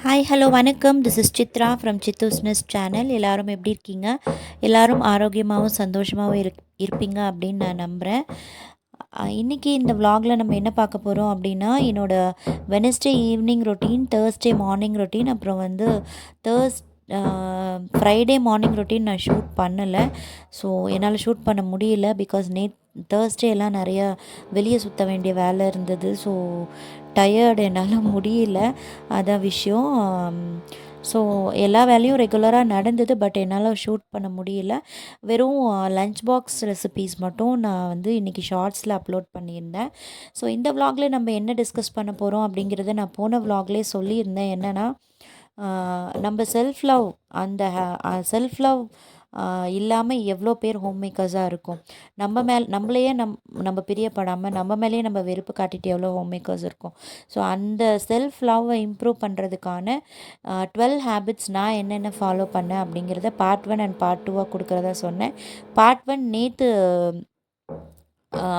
Hi hello வணக்கம். This is Chitra from சித்தூஸ்னஸ் channel எல்லோரும் எப்படி இருக்கீங்க? எல்லோரும் ஆரோக்கியமாகவும் சந்தோஷமாகவும் இரு இருப்பீங்க அப்படின்னு நான் நம்புகிறேன் இன்றைக்கி இந்த விலாகில் நம்ம என்ன பார்க்க போகிறோம் அப்படின்னா என்னோடய Wednesday evening routine Thursday morning routine அப்புறம் வந்து தேர்ஸ் ஃப்ரைடே மார்னிங் ரொட்டீன் நான் ஷூட் பண்ணலை. ஸோ என்னால் ஷூட் பண்ண முடியல பிகாஸ் நேத் தேர்ஸ்டே எல்லாம் நிறையா வெளியே சுற்ற வேண்டிய வேலை இருந்தது. ஸோ டயர்டு என்னால் முடியல. அதான் விஷயம். ஸோ எல்லா வேலையும் ரெகுலராக நடந்தது பட் என்னால் ஷூட் பண்ண முடியல. வெறும் லஞ்ச் பாக்ஸ் ரெசிபீஸ் மட்டும் நான் வந்து இன்றைக்கி ஷார்ட்ஸில் அப்லோட் பண்ணியிருந்தேன். ஸோ இந்த vlogல நம்ம என்ன டிஸ்கஸ் பண்ண போகிறோம் அப்படிங்கிறத நான் போன வ்ளாக்லேயே சொல்லியிருந்தேன். என்னென்னா நம்ம செல்ஃப் லவ் அந்த செல்ஃப் லவ் இல்லாமல் எவ்வளோ பேர் ஹோம் மேக்கர்ஸாக இருக்கும். நம்ம மேல் நம்மளையே நம் நம்ம பிரியப்படாமல் நம்ம மேலேயே நம்ம வெறுப்பு காட்டிட்டு எவ்வளோ ஹோம் மேக்கர்ஸ் இருக்கும். ஸோ அந்த செல்ஃப் லவ்வை இம்ப்ரூவ் பண்ணுறதுக்கான டுவெல் ஹேபிட்ஸ் நான் என்னென்ன ஃபாலோ பண்ணேன் அப்படிங்கிறத பார்ட் ஒன் அண்ட் பார்ட் டூவாக கொடுக்குறதா சொன்னேன். பார்ட் ஒன் நேற்று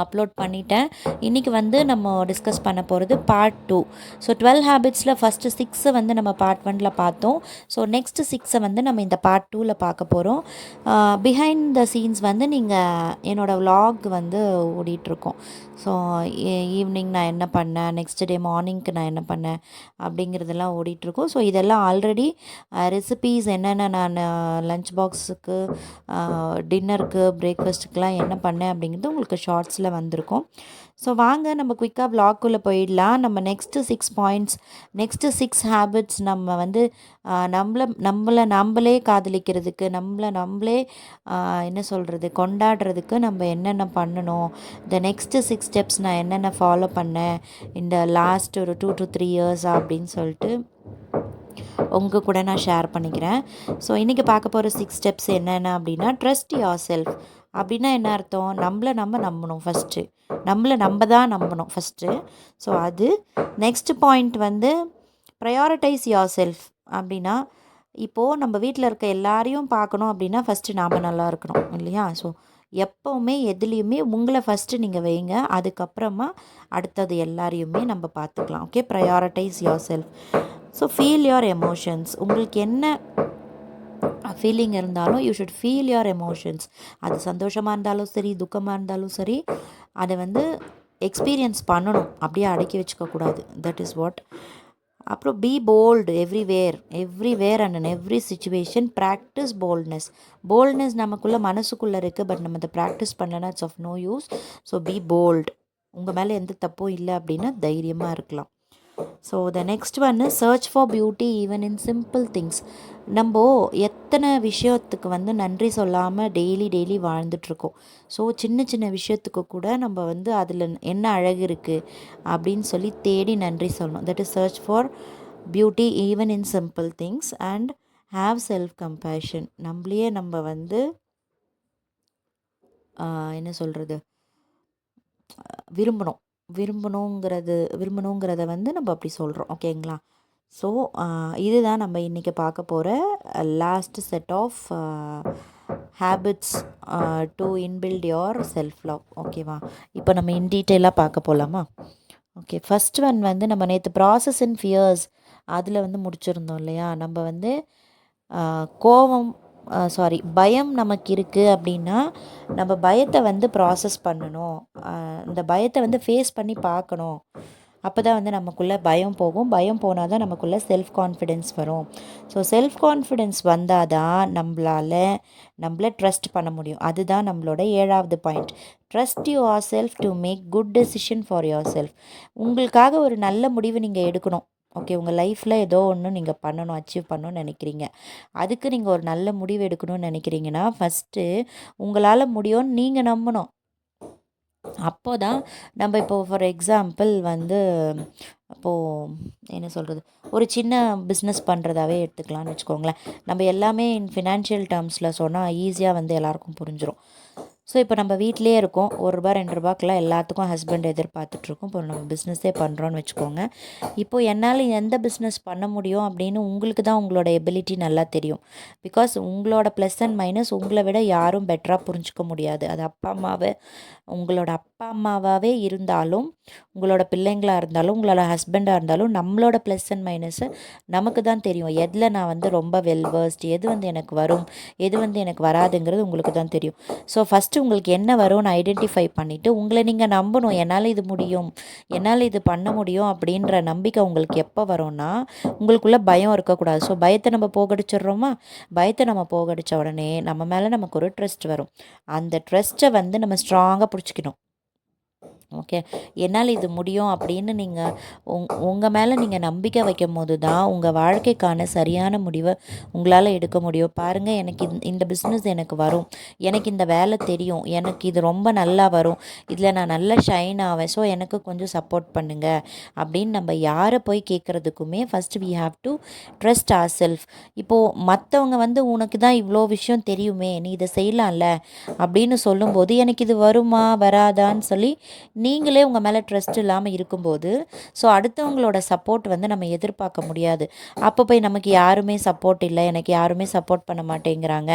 அப்லோட் பண்ணிட்டேன். இன்றைக்கி வந்து நம்ம டிஸ்கஸ் பண்ண போகிறது பார்ட் டூ ஸோ டுவெல் ஹேபிட்ஸில் ஃபஸ்ட்டு சிக்ஸை வந்து நம்ம பார்ட் ஒனில் பார்த்தோம். ஸோ நெக்ஸ்ட்டு சிக்ஸை வந்து நம்ம இந்த பார்ட் டூவில் பார்க்க போகிறோம் பிஹைண்ட் த சீன்ஸ் வந்து நீங்கள் என்னோடய விலாக் வந்து ஓடிட்டுருக்கோம். ஸோ ஈவினிங் e, நான் என்ன பண்ணேன்? நெக்ஸ்ட் டே மார்னிங்க்கு நான் என்ன பண்ணேன்? அப்படிங்கிறதெல்லாம் ஓடிட்டுருக்கோம். ஸோ இதெல்லாம் ஆல்ரெடி ரெசிபீஸ் என்னென்ன நான் லன்ச் பாக்ஸுக்கு டின்னருக்கு பிரேக்ஃபாஸ்ட்டுக்கெலாம் என்ன பண்ணேன் அப்படிங்கிறது உங்களுக்கு ஷார்ட் ஷார்ட்ஸில் வந்திருக்கும். ஸோ வாங்க நம்ம குயிக்காக vlogக்குள்ளே போயிடலாம். நம்ம next six points next six habits நம்ம வந்து நம்மளை நம்மளை நம்மளே காதலிக்கிறதுக்கு நம்மளை நம்மளே என்ன சொல்கிறது கொண்டாடுறதுக்கு நம்ம என்னென்ன பண்ணணும்? இந்த நெக்ஸ்ட்டு சிக்ஸ் ஸ்டெப்ஸ் நான் என்னென்ன ஃபாலோ பண்ணேன்? இந்த லாஸ்ட் ஒரு டூ டு த்ரீ இயர்ஸ் அப்படின்னு சொல்லிட்டு உங்கள் கூட நான் ஷேர் பண்ணிக்கிறேன். ஸோ இன்றைக்கி பார்க்க போகிற சிக்ஸ் ஸ்டெப்ஸ் என்னென்ன அப்படின்னா ட்ரஸ்ட் யோர் செல்ஃப் அப்படின்னா என்ன அர்த்தம்? நம்மளை நம்ம நம்பணும் ஃபஸ்ட்டு நம்மளை நம்ம தான் நம்பணும் ஃபஸ்ட்டு ஸோ அது நெக்ஸ்ட் பாயிண்ட் வந்து ப்ரையாரிட்டைஸ் யோர் செல்ஃப் அப்படின்னா இப்போது நம்ம வீட்டில் இருக்க எல்லாரையும் பார்க்கணும் அப்படின்னா ஃபஸ்ட்டு நாம் நல்லா இருக்கணும் இல்லையா? ஸோ எப்போவுமே எதுலேயுமே உங்களை ஃபஸ்ட்டு நீங்கள் வைங்க. அதுக்கப்புறமா அடுத்தது எல்லாரையுமே நம்ம பார்த்துக்கலாம். Okay prioritise yourself so feel your emotions உங்களுக்கு என்ன ஃபீலிங் இருந்தாலும் you should feel your emotions அது சந்தோஷமாக இருந்தாலும் சரி துக்கமாக இருந்தாலும் சரி அதை வந்து எக்ஸ்பீரியன்ஸ் பண்ணணும். அப்படியே அடக்கி வச்சுக்கக்கூடாது தட் இஸ் வாட் அப்புறம் be bold everywhere everywhere and and every situation practise boldness boldness நமக்குள்ளே மனசுக்குள்ளே இருக்குது பட் நம்ம அதை ப்ராக்டிஸ் பண்ணலன்னா it's of no use so be bold உங்கள் மேலே எந்த தப்பும் இல்லை அப்படின்னா தைரியமாக இருக்கலாம். ஸோ த நெக்ஸ்ட் ஒன்று search for beauty even in simple things நம்ம எத்தனை விஷயத்துக்கு வந்து நன்றி சொல்லாமல் டெய்லி டெய்லி வாழ்ந்துட்டுருக்கோம். ஸோ சின்ன சின்ன விஷயத்துக்கு கூட நம்ம வந்து அதில் என்ன அழகு இருக்குது அப்படின்னு சொல்லி தேடி நன்றி சொல்லணும். That is search for beauty even in simple things and have self compassion நம்மளையே நம்ம வந்து என்ன சொல்கிறது விரும்பணும் விரும்பணுங்கிறது விரும்பணுங்கிறத வந்து நம்ம அப்படி சொல்கிறோம் ஓகேங்களா? ஸோ இதுதான் நம்ம இன்றைக்கி பார்க்க போகிற last set of habits to inbuilt your self love ஓகேவா? இப்போ நம்ம இன் டீட்டெயிலாக பார்க்க போகலாமா ஓகே ஃபஸ்ட் ஒன் வந்து நம்ம நேற்று ப்ராசஸ் இன் ஃபியர்ஸ் அதில் வந்து முடிச்சிருந்தோம் இல்லையா? நம்ம வந்து கோவம் சாரி பயம் நமக்கு இருக்குது அப்படின்னா நம்ம பயத்தை வந்து ப்ராசஸ் பண்ணணும். இந்த பயத்தை வந்து ஃபேஸ் பண்ணி பார்க்கணும். அப்போ தான் வந்து நமக்குள்ளே பயம் போகும். பயம் போனால் தான் நமக்குள்ளே செல்ஃப் கான்ஃபிடென்ஸ் வரும். ஸோ செல்ஃப் கான்ஃபிடென்ஸ் வந்தால் தான் நம்மளால் நம்மள ட்ரஸ்ட் பண்ண முடியும். அதுதான் நம்மளோட ஏழாவது point trust yourself to make good decision for yourself உங்களுக்காக ஒரு நல்ல முடிவு நீங்கள் எடுக்கணும். ஓகே உங்கள் லைஃப்பில் ஏதோ ஒன்று நீங்கள் பண்ணணும் அச்சீவ் பண்ணணும்னு நினைக்கிறீங்க. அதுக்கு நீங்கள் ஒரு நல்ல முடிவு எடுக்கணும்னு நினைக்கிறீங்கன்னா ஃபஸ்ட்டு உங்களால் முடியும்னு நீங்கள் நம்பணும். அப்போ தான் நம்ம இப்போது ஃபார் எக்ஸாம்பிள் வந்து இப்போது என்ன சொல்கிறது ஒரு சின்ன பிஸ்னஸ் பண்ணுறதாவே எடுத்துக்கலாம்னு வச்சுக்கோங்களேன். நம்ம எல்லாமே இன் ஃபினான்ஷியல் டேர்ம்ஸில் சொன்னால் ஈஸியாக வந்து எல்லாருக்கும் புரிஞ்சிடும் ஸோ இப்போ நம்ம வீட்டிலே இருக்கோம். ஒரு ரூபா ரெண்டு ரூபாய்க்குலாம் எல்லாத்துக்கும் ஹஸ்பண்ட் எதிர்பார்த்துட்ருக்கோம். இப்போ நம்ம பிஸ்னஸே பண்ணுறோன்னு வச்சுக்கோங்க. இப்போது என்னால் எந்த பிஸ்னஸ் பண்ண முடியும் அப்படின்னு உங்களுக்கு தான் உங்களோட எபிலிட்டி நல்லா தெரியும். பிகாஸ் உங்களோட ப்ளஸ் அண்ட் மைனஸ் உங்களை விட யாரும் பெட்டராக புரிஞ்சுக்க முடியாது. அது அப்பா அம்மாவை உங்களோட அப்பா அம்மாவாகவே இருந்தாலும் உங்களோட பிள்ளைங்களாக இருந்தாலும் உங்களோட ஹஸ்பண்டாக இருந்தாலும் நம்மளோட ப்ளஸ் அண்ட் மைனஸு நமக்கு தான் தெரியும். எதில் நான் வந்து ரொம்ப வெல்வர்ஸ்ட் எது வந்து எனக்கு வரும் எது வந்து எனக்கு வராதுங்கிறது உங்களுக்கு தான் தெரியும். ஸோ ஃபஸ்ட் ஃபஸ்ட்டு உங்களுக்கு என்ன வரும்னு ஐடென்டிஃபை பண்ணிவிட்டு உங்களை நீங்கள் நம்பணும் என்னால் இது முடியும் என்னால் இது பண்ண முடியும் அப்படின்ற நம்பிக்கை உங்களுக்கு எப்போ வரும்னா உங்களுக்குள்ளே பயம் இருக்கக்கூடாது. ஸோ பயத்தை நம்ம போகடிச்சிடுறோமா? பயத்தை நம்ம போகடிச்ச உடனே நம்ம மேலே நமக்கு ஒரு ட்ரஸ்ட் வரும். அந்த ட்ரஸ்ட்டை வந்து நம்ம ஸ்ட்ராங்காக பிடிச்சிக்கணும். ஓகே என்னால் இது முடியும் அப்படின்னு நீங்கள் உங் உங்கள் மேலே நீங்கள் நம்பிக்கை வைக்கும் போது தான் உங்கள் வாழ்க்கைக்கான சரியான முடிவை உங்களால் எடுக்க முடியும். பாருங்கள் எனக்கு இந்த இந்த பிஸ்னஸ் எனக்கு வரும். எனக்கு இந்த வேலை தெரியும். எனக்கு இது ரொம்ப நல்லா வரும். இதில் நான் நல்லா ஷைன் ஆவேன். ஸோ எனக்கு கொஞ்சம் சப்போர்ட் பண்ணுங்கள் அப்படின்னு நம்ம யாரை போய் கேட்குறதுக்குமே first we have to trust our self இப்போது மற்றவங்க வந்து உனக்கு தான் இவ்வளோ விஷயம் தெரியுமே. நீ இதை செய்யலாம்ல? அப்படின்னு சொல்லும்போது எனக்கு இது வருமா? வராதான்னு சொல்லி நீங்களே உங்கள் மேலே ட்ரஸ்ட் இல்லாமல் இருக்கும்போது ஸோ அடுத்தவங்களோட சப்போர்ட் வந்து நம்ம எதிர்பார்க்க முடியாது. அப்போ போய் நமக்கு யாருமே சப்போர்ட் இல்லை எனக்கு யாருமே சப்போர்ட் பண்ண மாட்டேங்கிறாங்க.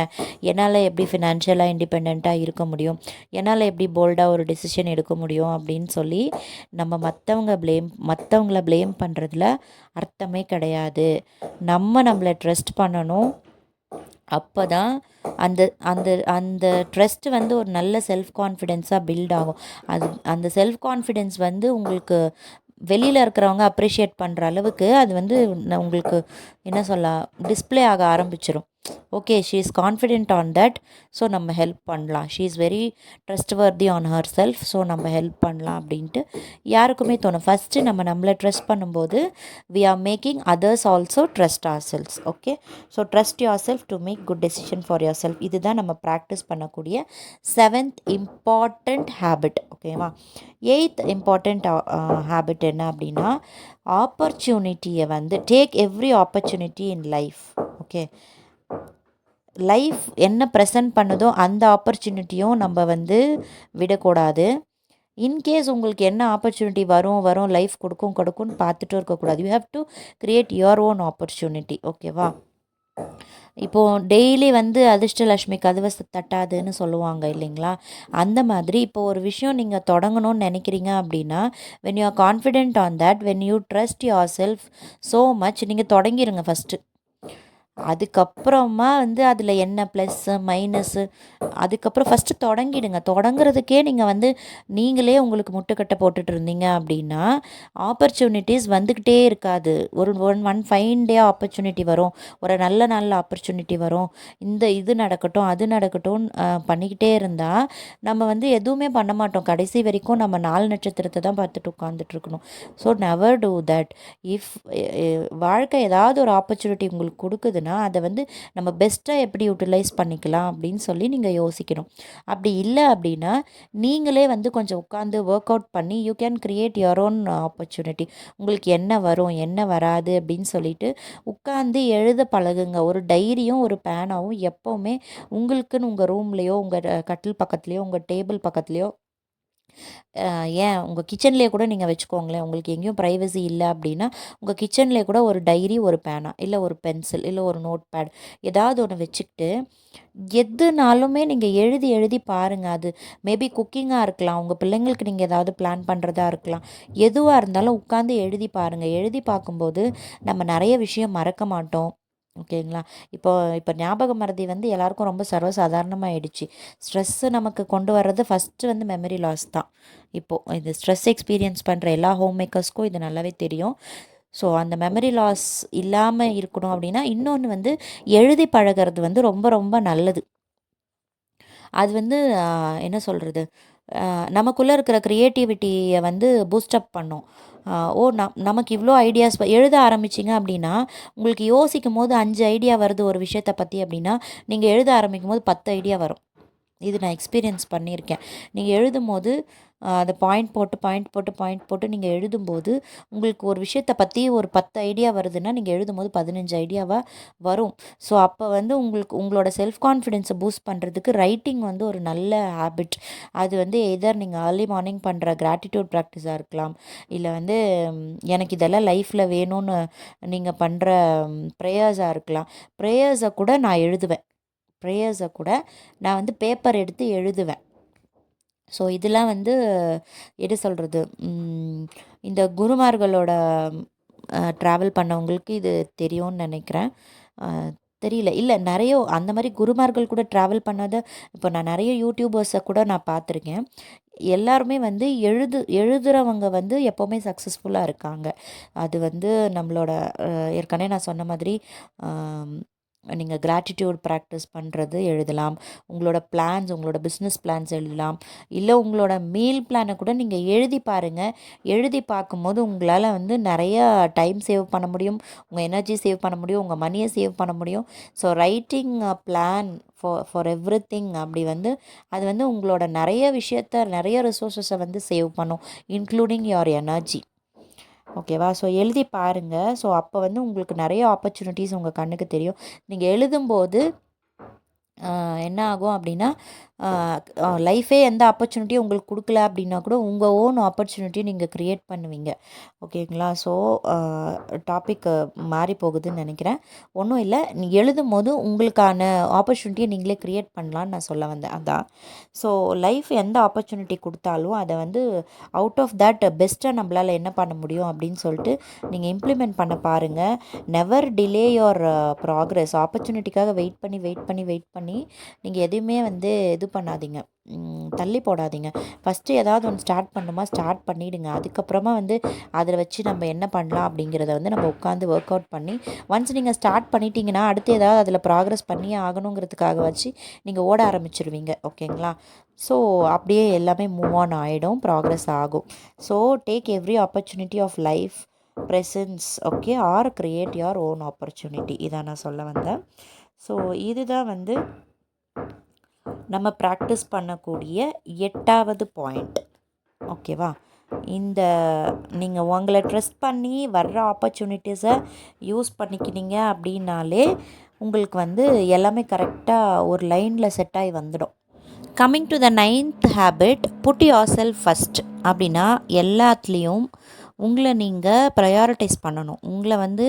என்னால் எப்படி ஃபினான்ஷியலாக இண்டிபெண்ட்டாக இருக்க முடியும்? என்னால் எப்படி போல்டாக ஒரு டெசிஷன் எடுக்க முடியும்? அப்படின்னு சொல்லி நம்ம மற்றவங்க ப்ளேம் மற்றவங்கள ப்ளேம் பண்ணுறதுல அர்த்தமே கிடையாது. நம்ம நம்மளை ட்ரஸ்ட் பண்ணணும். அப்போ தான் அந்த அந்த அந்த ட்ரஸ்ட் வந்து ஒரு நல்ல செல்ஃப் கான்ஃபிடென்ஸாக பில்ட் ஆகும். அது அந்த செல்ஃப் கான்ஃபிடென்ஸ் வந்து உங்களுக்கு வெளியில் இருக்கிறவங்க அப்ரிஷியேட் பண்ணுற அளவுக்கு அது வந்து உங்களுக்கு என்ன சொல்ல டிஸ்பிளே ஆக ஆரம்பிச்சிடும் okay she is confident on that so நம்ம ஹெல்ப் பண்ணலாம். She is very trustworthy on herself so நம்ம ஹெல்ப் பண்ணலாம் அப்படின்ட்டு யாருக்குமே தோணும். ஃபஸ்ட்டு நம்ம நம்மளை ட்ரஸ்ட் பண்ணும்போது we are making others also trust ourselves okay so trust yourself to make good decision for yourself இதுதான் நம்ம ப்ராக்டிஸ் பண்ணக்கூடிய செவன்த் இம்பார்ட்டண்ட் ஹேபிட் ஓகேவா எயித் இம்பார்ட்டண்ட் ஹேபிட் என்ன அப்படின்னா ஆப்பர்ச்சுனிட்டியை வந்து take every opportunity in life okay life என்ன present பண்ணுதோ அந்த ஆப்பர்ச்சுனிட்டியும் நம்ம வந்து விடக்கூடாது. இன்கேஸ் உங்களுக்கு என்ன ஆப்பர்ச்சுனிட்டி வரும் வரும் லைஃப் கொடுக்கும் கொடுக்கும்னு பார்த்துட்டு இருக்கக்கூடாது. You have to create your own opportunity ஓகேவா இப்போது டெய்லி வந்து அதிர்ஷ்டலட்சுமி கதவை தட்டாதுன்னு சொல்லுவாங்க இல்லைங்களா? அந்த மாதிரி இப்போ ஒரு விஷயம் நீங்கள் தொடங்கணும்னு நினைக்கிறீங்க அப்படின்னா when you are confident on that when you trust yourself so much நீங்கள் தொடங்கிடுங்க ஃபஸ்ட்டு அதுக்கப்புறமா வந்து அதில் என்ன ப்ளஸ்ஸு மைனஸ்ஸு அதுக்கப்புறம் ஃபஸ்ட்டு தொடங்கிடுங்க. தொடங்குறதுக்கே நீங்கள் வந்து நீங்களே உங்களுக்கு முட்டுக்கட்டை போட்டுட்டு இருந்தீங்க அப்படின்னா ஆப்பர்ச்சுனிட்டிஸ் வந்துக்கிட்டே இருக்காது. ஒரு one one fine day opportunity வரும். ஒரு நல்ல நல்ல ஆப்பர்ச்சுனிட்டி வரும். இந்த இது நடக்கட்டும் அது நடக்கட்டும் பண்ணிக்கிட்டே இருந்தால் நம்ம வந்து எதுவுமே பண்ண மாட்டோம். கடைசி வரைக்கும் நம்ம நாலு நட்சத்திரத்தை தான் பார்த்துட்டு உட்காந்துட்ருக்கணும் so never do that if வாழ்க்கை ஏதாவது ஒரு ஆப்பர்ச்சுனிட்டி உங்களுக்கு கொடுக்குதுன்னா அப்படின்னா அதை வந்து நம்ம பெஸ்ட்டாக எப்படி யூட்டிலைஸ் பண்ணிக்கலாம் அப்படின்னு சொல்லி நீங்கள் யோசிக்கணும். அப்படி இல்லை அப்படின்னா நீங்களே வந்து கொஞ்சம் உட்காந்து ஒர்க் அவுட் பண்ணி you can create your own opportunity உங்களுக்கு என்ன வரும் என்ன வராது அப்படின்னு சொல்லிட்டு உட்காந்து எழுத பழகுங்க. ஒரு டைரியும் ஒரு பேனாவும் எப்போவுமே உங்களுக்குன்னு உங்கள் ரூம்லேயோ உங்கள் கட்டில் பக்கத்துலேயோ உங்கள் டேபிள் பக்கத்துலேயோ ஏன் உங்கள் கிச்சன்லேயே கூட நீங்கள் வச்சுக்கோங்களேன் உங்களுக்கு எங்கேயும் ப்ரைவசி இல்லை அப்படின்னா உங்கள் கிச்சன்லேயே கூட ஒரு டைரி ஒரு பேனா இல்லை ஒரு பென்சில் இல்லை ஒரு நோட் பேட் ஏதாவது ஒன்று வச்சுக்கிட்டு எதுனாலுமே நீங்கள் எழுதி எழுதி பாருங்கள் அது மேபி குக்கிங்காக இருக்கலாம். உங்கள் பிள்ளைங்களுக்கு நீங்கள் ஏதாவது பிளான் பண்ணுறதா இருக்கலாம். எதுவாக இருந்தாலும் உட்காந்து எழுதி பாருங்கள் எழுதி பார்க்கும்போது நம்ம நிறைய விஷயம் மறக்க மாட்டோம். ஓகேங்களா? இப்போ இப்போ ஞாபக மறதி வந்து எல்லாருக்கும் ரொம்ப சர்வசாதாரணமாகிடுச்சு ஸ்ட்ரெஸ்ஸு நமக்கு கொண்டு வர்றது ஃபஸ்ட்டு வந்து மெமரி லாஸ் தான். இப்போது இந்த ஸ்ட்ரெஸ் எக்ஸ்பீரியன்ஸ் பண்ணுற எல்லா ஹோம் மேக்கர்ஸ்க்கும் இது நல்லாவே தெரியும். ஸோ அந்த மெமரி லாஸ் இல்லாமல் இருக்கணும் அப்படின்னா இன்னொன்று வந்து எழுதி பழகிறது வந்து ரொம்ப ரொம்ப நல்லது. அது வந்து என்ன சொல்கிறது நமக்குள்ளே இருக்கிற க்ரியேட்டிவிட்டியை வந்து பூஸ்டப் பண்ணும். ஓ நம் நமக்கு இவ்வளோ ஐடியாஸ் எழுத ஆரம்பிச்சிங்க அப்படின்னா உங்களுக்கு யோசிக்கும் போது அஞ்சு ஐடியா வருது ஒரு விஷயத்தை பற்றி அப்படின்னா நீங்கள் எழுத ஆரம்பிக்கும் போது பத்து ஐடியா வரும். இது நான் எக்ஸ்பீரியன்ஸ் பண்ணியிருக்கேன். நீங்கள் எழுதும் போது அதை பாயிண்ட் போட்டு பாயிண்ட் போட்டு பாயிண்ட் போட்டு நீங்கள் எழுதும்போது உங்களுக்கு ஒரு விஷயத்தை பற்றி ஒரு பத்து ஐடியா வருதுன்னா நீங்கள் எழுதும்போது பதினஞ்சு ஐடியாவாக வரும். ஸோ அப்போ வந்து உங்களுக்கு உங்களோட செல்ஃப் கான்ஃபிடென்ஸை பூஸ்ட் பண்ணுறதுக்கு ரைட்டிங் வந்து ஒரு நல்ல ஹேபிட் அது வந்து எதர் நீங்கள் ஏர்லி மார்னிங் பண்ணுற கிராட்டிடியூட் ப்ராக்டிஸாக இருக்கலாம். இல்லை வந்து எனக்கு இதெல்லாம் லைஃப்பில் வேணும்னு நீங்கள் பண்ணுற ப்ரேயர்ஸாக இருக்கலாம். ப்ரேயர்ஸை கூட நான் எழுதுவேன். ப்ரேயர்ஸை கூட நான் வந்து பேப்பர் எடுத்து எழுதுவேன். ஸோ இதெல்லாம் வந்து எது சொல்கிறது இந்த குருமார்களோட ட்ராவல் பண்ணவங்களுக்கு இது தெரியும்னு நினைக்கிறேன். தெரியல. இல்லை நிறைய அந்த மாதிரி குருமார்கள் கூட ட்ராவல் பண்ணாத இப்போ நான் நிறைய யூடியூபர்ஸை கூட நான் பார்த்துருக்கேன். எல்லாருமே வந்து எழுது எழுதுகிறவங்க வந்து எப்போவுமே சக்ஸஸ்ஃபுல்லாக இருக்காங்க. அது வந்து நம்மளோட ஏற்கனவே நான் சொன்ன மாதிரி நீங்கள் கிராட்டிடியூட் ப்ராக்டிஸ் பண்ணுறது எழுதலாம். உங்களோட பிளான்ஸ் உங்களோட பிஸ்னஸ் பிளான்ஸ் எழுதலாம். இல்லை உங்களோட மீல் பிளானை கூட நீங்கள் எழுதி பாருங்கள் எழுதி பார்க்கும்போது உங்களால் வந்து நிறைய டைம் சேவ் பண்ண முடியும். உங்கள் எனர்ஜி சேவ் பண்ண முடியும். உங்கள் மணியை சேவ் பண்ண முடியும். So writing plan for for everything அப்படி வந்து அது வந்து உங்களோட நிறைய விஷயத்த நிறைய ரிசோர்ஸஸை வந்து சேவ் பண்ணும் இன்க்ளூடிங் யுவர் எனர்ஜி ஓகேவா? ஸோ எழுதி பாருங்கள் ஸோ அப்போ வந்து உங்களுக்கு நிறைய ஆப்பர்ச்சுனிட்டிஸ் உங்கள் கண்ணுக்கு தெரியும். நீங்கள் எழுதும்போது என்ன ஆகும் அப்படின்னா லைஃபே எந்த ஆப்பர்ச்சுனிட்டியும் உங்களுக்கு கொடுக்கல அப்படின்னா கூட உங்கள் ஓன் ஆப்பர்ச்சுனிட்டியை நீங்கள் க்ரியேட் பண்ணுவீங்க. ஓகேங்களா ஸோ டாபிக் மாறி போகுதுன்னு நினைக்கிறேன். ஒன்றும் இல்லை நீ எழுதும் போது உங்களுக்கான ஆப்பர்ச்சுனிட்டியை நீங்களே க்ரியேட் பண்ணலான்னு நான் சொல்ல வந்தேன். அதான். ஸோ லைஃப் எந்த ஆப்பர்ச்சுனிட்டி கொடுத்தாலும் அதை வந்து அவுட் ஆஃப் தட் பெஸ்ட்டாக நம்மளால் என்ன பண்ண முடியும் அப்படின்னு சொல்லிட்டு நீங்கள் இம்ப்ளிமெண்ட் பண்ண பாருங்கள் நெவர் டிலே யோர் ப்ராக்ரஸ் ஆப்பர்ச்சுனிட்டிக்காக வெயிட் பண்ணி வெயிட் பண்ணி வெயிட் பண்ணி நீங்கள் எதுவுமே வந்து இது பண்ணாதீங்க. தள்ளி போடாதீங்க. ஃபஸ்ட்டு ஏதாவது ஒன்று ஸ்டார்ட் பண்ணுமா ஸ்டார்ட் பண்ணிவிடுங்க அதுக்கப்புறமா வந்து அதில் வச்சு நம்ம என்ன பண்ணலாம் அப்படிங்கிறத வந்து நம்ம உட்காந்து ஒர்க் அவுட் பண்ணி ஒன்ஸ் நீங்கள் ஸ்டார்ட் பண்ணிட்டீங்கன்னா அடுத்து ஏதாவது அதில் ப்ராக்ரஸ் பண்ணியே ஆகணுங்கிறதுக்காக வச்சு நீங்கள் ஓட ஆரம்பிச்சிருவீங்க. ஓகேங்களா? ஸோ அப்படியே எல்லாமே மூவ் ஆன் ஆகிடும் ப்ராக்ரஸ் ஆகும். So take every opportunity of life presence okay or create your own opportunity இதான் நான் சொல்ல வந்தேன். ஸோ இதுதான் வந்து நம்ம ப்ராக்டிஸ் பண்ணக்கூடிய எட்டாவது பாயிண்ட் ஓகேவா இந்த நீங்கள் உங்களை ட்ரெஸ்ட் பண்ணி வர்ற ஆப்பர்ச்சுனிட்டிஸை யூஸ் பண்ணிக்கினீங்க அப்படின்னாலே உங்களுக்கு வந்து எல்லாமே கரெக்டாக ஒரு லைனில் செட் ஆகி வந்துடும். Coming to the ninth habit put yourself first அப்படின்னா எல்லாத்துலேயும் உங்களை நீங்கள் ப்ரையாரிட்டைஸ் பண்ணணும். உங்களை வந்து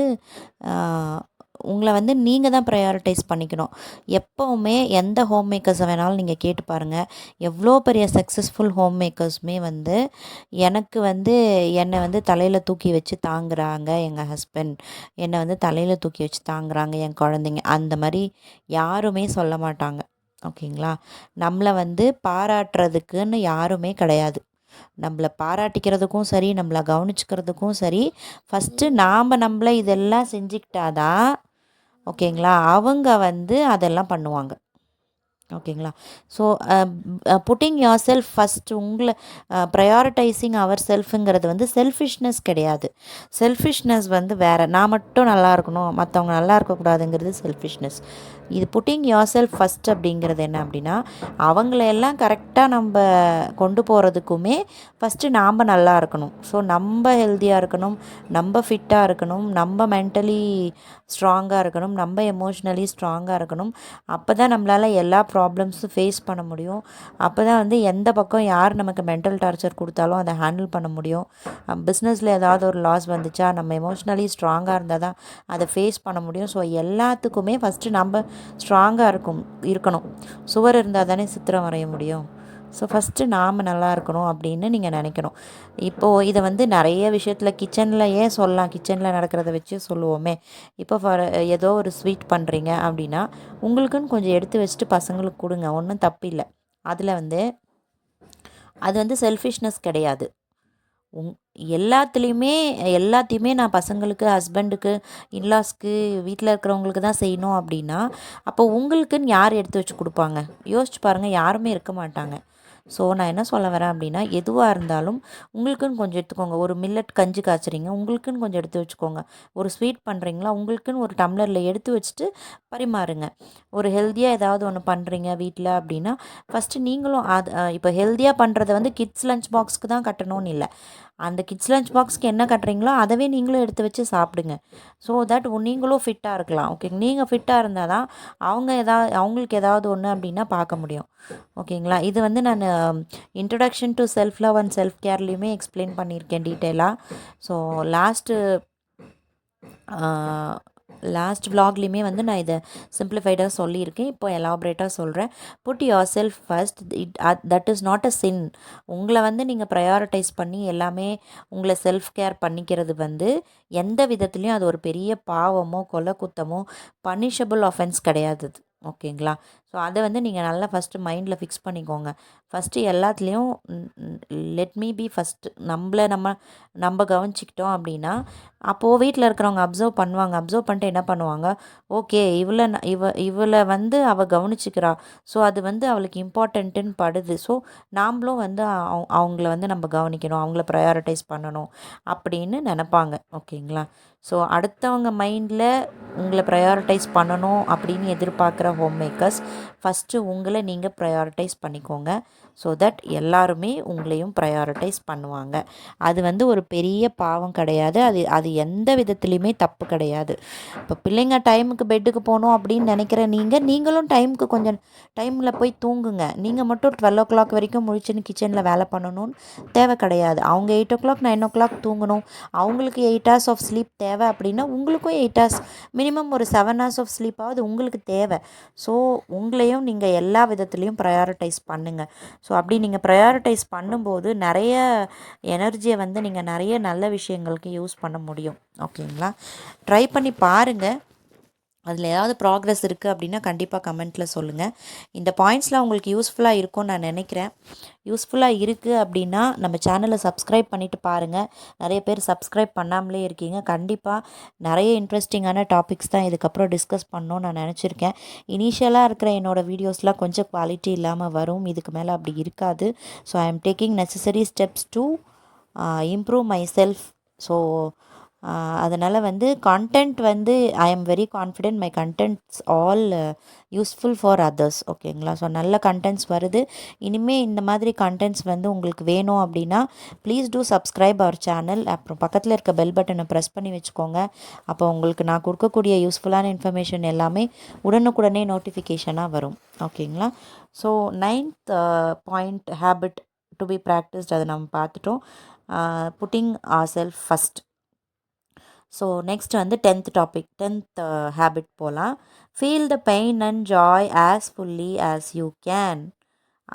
உங்களை வந்து நீங்கள் தான் ப்ரையாரிட்டைஸ் பண்ணிக்கணும். எப்போவுமே எந்த ஹோம் மேக்கர்ஸை வேணாலும் நீங்கள் கேட்டு பாருங்கள் எவ்வளோ பெரிய சக்ஸஸ்ஃபுல் ஹோம் மேக்கர்ஸுமே வந்து எனக்கு வந்து என்னை வந்து தலையில் தூக்கி வச்சு தாங்குறாங்க எங்கள் ஹஸ்பண்ட் என்னை வந்து தலையில் தூக்கி வச்சு தாங்குறாங்க என் குழந்தைங்க. அந்த மாதிரி யாருமே சொல்ல மாட்டாங்க. ஓகேங்களா? நம்மளை வந்து பாராட்டுறதுக்குன்னு யாருமே கிடையாது. நம்மளை பாராட்டிக்கிறதுக்கும் சரி நம்மளை கவனிச்சுக்கிறதுக்கும் சரி ஃபஸ்ட்டு நாம் நம்மள இதெல்லாம் செஞ்சுக்கிட்டாதான் ஓகேங்களா? அவங்க வந்து அதெல்லாம் பண்ணுவாங்க. ஓகேங்களா? So putting your self first உங்களை ப்ரையாரிட்டைசிங் அவர் செல்ஃபுங்கிறது வந்து செல்ஃபிஷ்னஸ் கிடையாது. செல்ஃபிஷ்னஸ் வந்து வேறு நான் மட்டும் நல்லா இருக்கணும் மற்றவங்க நல்லா இருக்கக்கூடாதுங்கிறது செல்ஃபிஷ்னஸ் இது புட்டிங் யோர் செல்ஃப் ஃபஸ்ட் அப்படிங்கிறது என்ன அப்படின்னா அவங்களையெல்லாம் கரெக்டாக நம்ம கொண்டு போகிறதுக்குமே ஃபஸ்ட்டு நாம் நல்லா இருக்கணும். ஸோ நம்ம ஹெல்த்தியாக இருக்கணும் நம்ம ஃபிட்டாக இருக்கணும் நம்ம மென்டலி ஸ்ட்ராங்காக இருக்கணும் நம்ம எமோஷ்னலி ஸ்ட்ராங்காக இருக்கணும். அப்போ தான் நம்மளால் எல்லா ப்ராப்ளம்ஸும் ஃபேஸ் பண்ண முடியும். அப்போ தான் வந்து எந்த பக்கம் யார் நமக்கு மென்டல் டார்ச்சர் கொடுத்தாலும் அதை ஹேண்டில் பண்ண முடியும். பிஸ்னஸில் ஏதாவது ஒரு லாஸ் வந்துச்சா நம்ம எமோஷ்னலி ஸ்ட்ராங்காக இருந்தால் தான் அதை ஃபேஸ் பண்ண முடியும். ஸோ எல்லாத்துக்குமே ஃபஸ்ட்டு நம்ம ஸ்ட்ராங்காக இருக்கும் இருக்கணும். சுவர் இருந்தால் தானே சித்திரம் வரைய முடியும். ஸோ ஃபஸ்ட்டு நாம் நல்லா இருக்கணும் அப்படின்னு நீங்கள் நினைக்கணும். இப்போது இதை வந்து நிறைய விஷயத்தில் கிச்சனில் ஏன் சொல்லலாம்? கிச்சனில் நடக்கிறத வச்சு சொல்லுவோமே. இப்போ ஃபார் ஏதோ ஒரு ஸ்வீட் பண்ணுறீங்க அப்படின்னா உங்களுக்குன்னு கொஞ்சம் எடுத்து வச்சுட்டு பசங்களுக்கு கொடுங்க. ஒன்றும் தப்பு இல்லை. அதில் வந்து அது வந்து செல்ஃபிஷ்னஸ் கிடையாது. உங் எல்லாத்துலேயுமே எல்லாத்தையுமே நான் பசங்களுக்கு ஹஸ்பண்டுக்கு இன்லாஸ்க்கு வீட்டில் இருக்கிறவங்களுக்கு தான் செய்யணும் அப்படின்னா அப்போ உங்களுக்குன்னு யார் எடுத்து வச்சு கொடுப்பாங்க? யோசிச்சு பாருங்கள் யாருமே இருக்க மாட்டாங்க. ஸோ நான் என்ன சொல்ல வரேன் அப்படின்னா எதுவாக இருந்தாலும் உங்களுக்குன்னு கொஞ்சம் எடுத்துக்கோங்க. ஒரு மில்லட் கஞ்சி காய்ச்சுறீங்க உங்களுக்குன்னு கொஞ்சம் எடுத்து வச்சுக்கோங்க. ஒரு ஸ்வீட் பண்ணுறீங்களா உங்களுக்குன்னு ஒரு டம்ளரில் எடுத்து வச்சுட்டு பரிமாறுங்க. ஒரு ஹெல்த்தியாக ஏதாவது ஒன்று பண்ணுறீங்க வீட்டில் அப்படின்னா ஃபஸ்ட்டு நீங்களும் அது இப்போ ஹெல்த்தியாக பண்ணுறத வந்து கிட்ஸ் லஞ்ச் பாக்ஸ்க்கு தான் கட்டணும்னு இல்லை. அந்த கிட்ஸ் லஞ்ச் பாக்ஸ்க்கு என்ன கட்டுறீங்களோ அதவே நீங்களும் எடுத்து வச்சு சாப்பிடுங்க. ஸோ தட் நீங்களும் ஃபிட்டாக இருக்கலாம். ஓகே நீங்கள் ஃபிட்டாக இருந்தால் தான் அவங்க எதாவது அவங்களுக்கு ஏதாவது ஒன்று அப்படின்னா பார்க்க முடியும். ஓகேங்களா இது வந்து நான் introduction to self love and self கேர்லேயுமே explain பண்ணியிருக்கேன் டீட்டெயிலாக ஸோ லாஸ்ட்டு லாஸ்ட் விலாக்லேயுமே வந்து நான் இதை சிம்பிளிஃபைடாக சொல்லியிருக்கேன். இப்போ எலாபரேட்டாக சொல்கிறேன் put yourself first it that is not a sin உங்களை வந்து நீங்கள் ப்ரையாரிட்டைஸ் பண்ணி எல்லாமே உங்களை செல்ஃப் கேர் பண்ணிக்கிறது வந்து எந்த விதத்துலேயும் அது ஒரு பெரிய பாவமோ கொலை குத்தமோ பனிஷபிள் ஆஃபென்ஸ் கிடையாது ஓகேங்களா? ஸோ அதை வந்து நீங்கள் நல்லா ஃபஸ்ட்டு மைண்டில் ஃபிக்ஸ் பண்ணிக்கோங்க. ஃபஸ்ட்டு எல்லாத்துலேயும் லெட் மீ பி ஃபஸ்ட்டு நம்மள நம்ம நம்ம கவனிச்சிக்கிட்டோம் அப்படின்னா அப்போது வீட்டில் இருக்கிறவங்க அப்சர்வ் பண்ணுவாங்க. அப்சர்வ் பண்ணிட்டு என்ன பண்ணுவாங்க? ஓகே இவளை இவ இவளை வந்து அவள் கவனிச்சிக்கிறா. ஸோ அது வந்து அவளுக்கு இம்பார்ட்டண்ட்டுன்னு படுது. ஸோ நாம்ளும் வந்து அவங்கள வந்து நம்ம கவனிக்கணும். அவங்கள ப்ரையாரிட்டைஸ் பண்ணணும் அப்படின்னு நினப்பாங்க. ஓகேங்களா? ஸோ அடுத்தவங்க மைண்டில் உங்களை ப்ரையாரிட்டைஸ் பண்ணணும் அப்படின்னு எதிர்பார்க்குற ஹோம் மேக்கர்ஸ் ஃபஸ்ட்டு உங்களை நீங்கள் ப்ரையாரிட்டைஸ் பண்ணிக்கோங்க. ஸோ தட் எல்லாருமே உங்களையும் ப்ரையாரிட்டைஸ் பண்ணுவாங்க. அது வந்து ஒரு பெரிய பாவம் கிடையாது. அது அது எந்த விதத்துலேயுமே தப்பு கிடையாது. இப்போ பிள்ளைங்க டைமுக்கு பெட்டுக்கு போகணும் அப்படின்னு நினைக்கிற நீங்கள் நீங்களும் டைமுக்கு கொஞ்சம் டைமில் போய் தூங்குங்க. நீங்கள் மட்டும் டுவெல் ஓ கிளாக் வரைக்கும் முழிச்சுன்னு கிச்சனில் வேலை பண்ணணும்னு தேவை கிடையாது. அவங்க eight o'clock nine o'clock தூங்கணும். அவங்களுக்கு எயிட் ஹவர்ஸ் ஆஃப் ஸ்லீப் தேவை அப்படின்னா உங்களுக்கும் எயிட் ஹவர்ஸ் மினிமம் ஒரு செவன் ஹவர்ஸ் ஆஃப் ஸ்லீப்பாவது உங்களுக்கு தேவை. ஸோ உங்களையும் நீங்கள் எல்லா விதத்துலேயும் ப்ரையாரிட்டைஸ் பண்ணுங்கள் ஸோ அப்படி நீங்கள் ப்ரையாரிட்டைஸ் பண்ணும்போது நிறைய எனர்ஜியை வந்து நீங்கள் நிறைய நல்ல விஷயங்களுக்கு யூஸ் பண்ண முடியும். ஓகேங்களா ட்ரை பண்ணி பாருங்கள் அதில் ஏதாவது ப்ராக்ரஸ் இருக்குது அப்படின்னா கண்டிப்பாக கமெண்ட்டில் சொல்லுங்கள் இந்த பாயிண்ட்ஸ்லாம் உங்களுக்கு யூஸ்ஃபுல்லாக இருக்கும்னு நான் நினைக்கிறேன். யூஸ்ஃபுல்லாக இருக்குது அப்படின்னா நம்ம சேனலை சப்ஸ்கிரைப் பண்ணிவிட்டு பாருங்கள் நிறைய பேர் சப்ஸ்கிரைப் பண்ணாமலே இருக்கீங்க. கண்டிப்பாக நிறைய இன்ட்ரெஸ்டிங்கான டாபிக்ஸ் தான் இதுக்கப்புறம் டிஸ்கஸ் பண்ணணும்னு நான் நினச்சிருக்கேன். இனிஷியலாக இருக்கிற என்னோடய வீடியோஸ்லாம் கொஞ்சம் குவாலிட்டி இல்லாமல் வரும். இதுக்கு மேலே அப்படி இருக்காது. So I am taking necessary steps to improve myself so அதனால் வந்து கண்டென்ட் வந்து I am very confident my contents all useful for others ஓகேங்களா? ஸோ நல்ல கண்டென்ட்ஸ் வருது. இனிமேல் இந்த மாதிரி கண்டென்ட்ஸ் வந்து உங்களுக்கு வேணும் அப்படின்னா please do subscribe our channel அப்புறம் பக்கத்தில் இருக்க பெல் பட்டனை ப்ரெஸ் பண்ணி வச்சுக்கோங்க. அப்போ உங்களுக்கு நான் கொடுக்கக்கூடிய யூஸ்ஃபுல்லான இன்ஃபர்மேஷன் எல்லாமே உடனுக்குடனே நோட்டிஃபிகேஷனாக வரும். ஓகேங்களா? So ninth point habit to be practised அதை நம்ம பார்த்துட்டோம். Putting our self first so next வந்து டென்த் டாபிக் டென்த் ஹேபிட் போகலாம் feel the pain and joy as fully as you can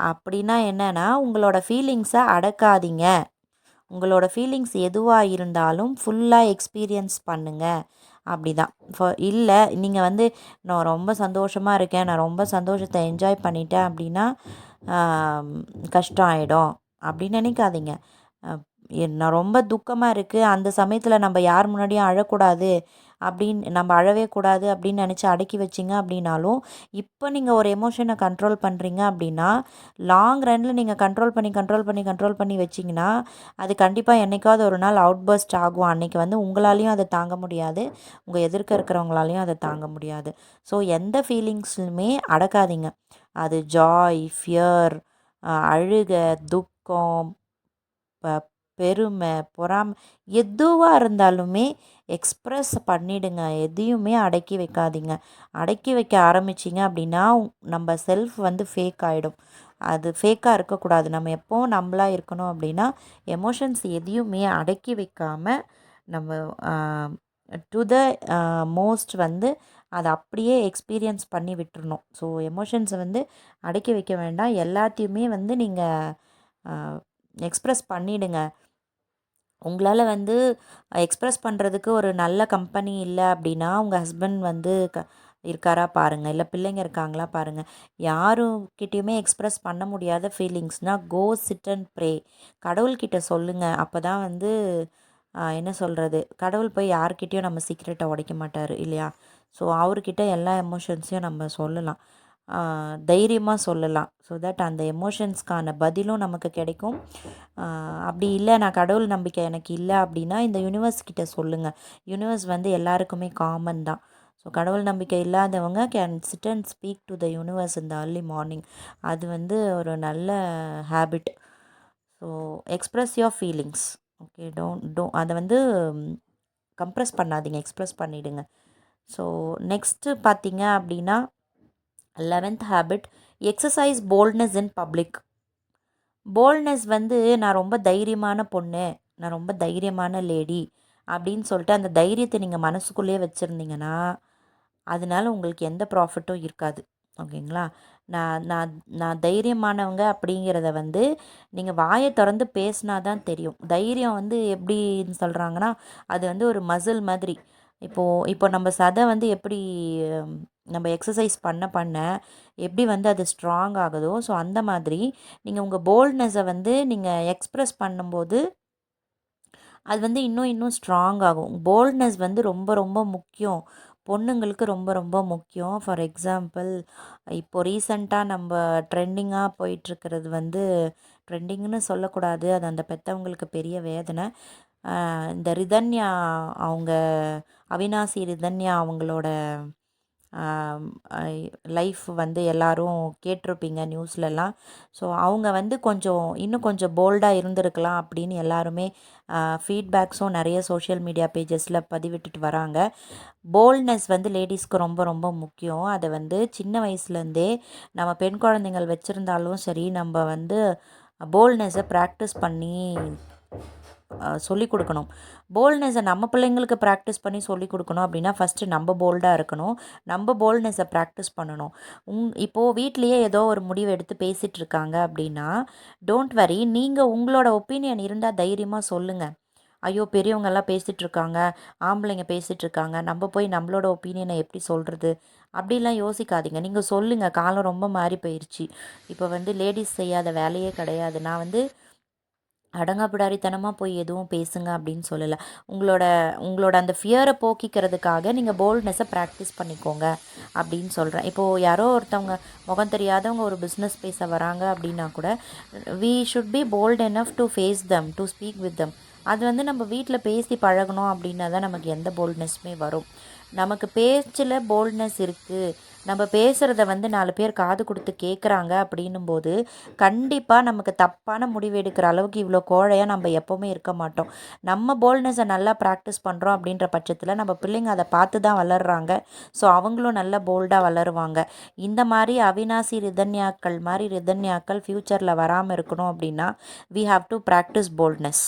அப்படின்னா என்னென்னா உங்களோட ஃபீலிங்ஸை அடக்காதீங்க. உங்களோட ஃபீலிங்ஸ் எதுவாக இருந்தாலும் ஃபுல்லாக எக்ஸ்பீரியன்ஸ் பண்ணுங்கள் அப்படி தான் இப்போ இல்லை நீங்கள் வந்து நான் ரொம்ப சந்தோஷமாக இருக்கேன் நான் ரொம்ப சந்தோஷத்தை என்ஜாய் பண்ணிட்டேன் அப்படின்னா கஷ்டம் ஆகிடும் அப்படின்னு நினைக்காதீங்க. நான் ரொம்ப துக்கமாக இருக்குது அந்த சமயத்தில் நம்ம யார் முன்னாடியும் அழக்கூடாது. அப்படின்னு நம்ம அழவே கூடாது அப்படின்னு நினச்சி அடக்கி வச்சிங்க அப்படின்னாலும் இப்போ நீங்கள் ஒரு எமோஷனை கண்ட்ரோல் பண்ணுறீங்க அப்படின்னா லாங் ரனில் நீங்கள் கண்ட்ரோல் பண்ணி கண்ட்ரோல் பண்ணி கண்ட்ரோல் பண்ணி வச்சிங்கன்னா அது கண்டிப்பாக என்றைக்காவது ஒரு நாள் அவுட் பர்ஸ்ட் ஆகும். அன்றைக்கி வந்து உங்களாலையும் அதை தாங்க முடியாது. உங்கள் எதிர்க்க இருக்கிறவங்களாலையும் அதை தாங்க முடியாது. ஸோ எந்த ஃபீலிங்ஸ்லுமே அடக்காதீங்க. அது ஜாய் ஃபியர் அழுக துக்கம் பெருமை பொறாமை எதுவாக இருந்தாலுமே எக்ஸ்ப்ரெஸ் பண்ணிவிடுங்க எதையுமே அடக்கி வைக்காதீங்க. அடக்கி வைக்க ஆரம்பிச்சிங்க அப்படின்னா நம்ம செல்ஃப் வந்து ஃபேக் ஆகிடும் அது ஃபேக்காக இருக்கக்கூடாது. நம்ம எப்போவும் நம்மளாக இருக்கணும் அப்படின்னா எமோஷன்ஸ் எதையுமே அடக்கி வைக்காமல் நம்ம டு த மோஸ்ட் வந்து அதை அப்படியே எக்ஸ்பீரியன்ஸ் பண்ணி விட்டுருணும் ஸோ எமோஷன்ஸை வந்து அடக்கி வைக்க வேண்டாம். எல்லாத்தையுமே வந்து நீங்கள் எக்ஸ்ப்ரெஸ் பண்ணிவிடுங்க உங்களால் வந்து எக்ஸ்ப்ரெஸ் பண்ணுறதுக்கு ஒரு நல்ல கம்பெனி இல்லை அப்படின்னா உங்கள் ஹஸ்பண்ட் வந்து க இருக்காரா பாருங்கள் இல்லை பிள்ளைங்க இருக்காங்களா பாருங்கள் யாருக்கிட்டேயுமே எக்ஸ்ப்ரெஸ் பண்ண முடியாத ஃபீலிங்ஸ்னால் கோ சிட் அண்ட் ப்ரே கடவுள்கிட்ட சொல்லுங்கள் அப்போ தான் வந்து என்ன சொல்கிறது கடவுள் போய் யார்கிட்டேயும் நம்ம சீக்ரெட்டை உடைக்க மாட்டார் இல்லையா? ஸோ அவர்கிட்ட எல்லா எமோஷன்ஸையும் நம்ம சொல்லலாம். தைரியமாக சொல்லலாம். ஸோ தட் அந்த எமோஷன்ஸ்க்கான பதிலும் நமக்கு கிடைக்கும். அப்படி இல்லை நான் கடவுள் நம்பிக்கை எனக்கு இல்லை அப்படின்னா இந்த யூனிவர்ஸ் கிட்ட சொல்லுங்கள் யூனிவர்ஸ் வந்து எல்லாருக்குமே காமன் தான். ஸோ கடவுள் நம்பிக்கை இல்லாதவங்க can sit and speak to the universe இந்த அர்லி மார்னிங் அது வந்து ஒரு நல்ல habit so express your feelings okay don't do அதை வந்து கம்ப்ரெஸ் பண்ணாதீங்க. எக்ஸ்ப்ரெஸ் பண்ணிவிடுங்க ஸோ நெக்ஸ்ட்டு பார்த்தீங்க அப்படின்னா eleventh habit exercise boldness in public boldness வந்து நான் ரொம்ப தைரியமான பொண்ணு நான் ரொம்ப தைரியமான லேடி அப்படின்னு சொல்லிட்டு அந்த தைரியத்தை நீங்கள் மனசுக்குள்ளேயே வச்சுருந்தீங்கன்னா அதனால உங்களுக்கு எந்த ப்ராஃபிட்டும் இருக்காது. ஓகேங்களா? நான் நான் நான் தைரியமானவங்க அப்படிங்கிறத வந்து நீங்கள் வாயை திறந்து பேசினா தான் தெரியும். தைரியம் வந்து எப்படின்னு சொல்கிறாங்கன்னா அது வந்து ஒரு மசில் மாதிரி. இப்போது இப்போ நம்ம சதை வந்து எப்படி நம்ம எக்ஸசைஸ் பண்ண பண்ண எப்படி வந்து அது ஸ்ட்ராங் ஆகுதோ ஸோ அந்த மாதிரி நீங்கள் உங்கள் போல்ட்னஸை வந்து நீங்கள் எக்ஸ்ப்ரெஸ் பண்ணும்போது அது வந்து இன்னும் இன்னும் ஸ்ட்ராங் ஆகும். போல்ட்னஸ் வந்து ரொம்ப ரொம்ப முக்கியம். பொண்ணுங்களுக்கு ரொம்ப ரொம்ப முக்கியம். ஃபார் எக்ஸாம்பிள் இப்போது ரீசண்டாக நம்ம ட்ரெண்டிங்காக போயிட்டுருக்கிறது வந்து ட்ரெண்டிங்னு சொல்லக்கூடாது. அது அந்த பெற்றவங்களுக்கு பெரிய வேதனை. இந்த ரிதன்யா அவங்க அவினாசி ரிதன்யா அவங்களோட லைஃப் வந்து எல்லோரும் கேட்டிருப்பீங்க நியூஸ்லலாம் ஸோ அவங்க வந்து கொஞ்சம் இன்னும் கொஞ்சம் போல்டாக இருந்திருக்கலாம் அப்படின்னு எல்லாருமே ஃபீட்பேக்ஸும் நிறைய சோஷியல் மீடியா பேஜஸில் பதிவிட்டுட்டு வராங்க. போல்ட்னஸ் வந்து லேடிஸ்க்கு ரொம்ப ரொம்ப முக்கியம். அதை வந்து சின்ன வயசுலேருந்தே நம்ம பெண் குழந்தைங்கள் வச்சுருந்தாலும் சரி நம்ம வந்து போல்ட்னஸை ப்ராக்டிஸ் பண்ணி சொல்லிக் கொடுக்கணும். போல்ட்னஸை நம்ம பிள்ளைங்களுக்கு ப்ராக்டிஸ் பண்ணி சொல்லிக் கொடுக்கணும் அப்படின்னா ஃபஸ்ட்டு நம்ம போல்டாக இருக்கணும். நம்ம போல்ட்னஸை ப்ராக்டிஸ் பண்ணணும். உங் இப்போது வீட்லேயே ஏதோ ஒரு முடிவு எடுத்து பேசிகிட்டு இருக்காங்க அப்படின்னா டோன்ட் வரி நீங்கள் உங்களோட ஒப்பீனியன் இருந்தால் தைரியமாக சொல்லுங்கள் ஐயோ பெரியவங்கெல்லாம் பேசிகிட்டு இருக்காங்க ஆம்பளைங்க பேசிகிட்டு இருக்காங்க நம்ம போய் நம்மளோட ஒப்பீனியனை எப்படி சொல்கிறது அப்படிலாம் யோசிக்காதீங்க. நீங்கள் சொல்லுங்கள் காலம் ரொம்ப மாறி போயிடுச்சு இப்போ வந்து லேடிஸ் செய்யாத வேலையே கிடையாது. நான் வந்து அடங்காப்பிடாரித்தனமாக போய் எதுவும் பேசுங்க அப்படின்னு சொல்லலை. உங்களோட உங்களோட அந்த ஃபியரை போக்கிக்கிறதுக்காக நீங்கள் போல்ட்னஸை ப்ராக்டிஸ் பண்ணிக்கோங்க அப்படின்னு சொல்கிறேன் இப்போது யாரோ ஒருத்தவங்க முகம் தெரியாதவங்க ஒரு பிஸ்னஸ் பேச வராங்க அப்படின்னா கூட we should be bold enough to face them to speak with them அது வந்து நம்ம வீட்டில் பேசி பழகணும் அப்படின்னா தான் நமக்கு எந்த போல்ட்னஸ்மே வரும். நமக்கு பேச்சில் போல்ட்னஸ் இருக்குது நம்ம பேசுகிறத வந்து நாலு பேர் காது கொடுத்து கேட்குறாங்க அப்படின்னும் போது கண்டிப்பாக நமக்கு தப்பான முடிவு எடுக்கிற அளவுக்கு இவ்வளோ கோழையாக நம்ம எப்போவுமே இருக்க மாட்டோம். நம்ம போல்ட்னஸை நல்லா ப்ராக்டிஸ் பண்ணுறோம் அப்படின்ற பட்சத்தில் நம்ம பிள்ளைங்க அதை பார்த்து தான் வளர்கிறாங்க ஸோ அவங்களும் நல்ல போல்டாக வளருவாங்க. இந்த மாதிரி அவினாசி ரிதன்யாக்கள் மாதிரி ரிதன்யாக்கள் ஃப்யூச்சரில் வராமல் இருக்கணும் அப்படின்னா we have to practise boldness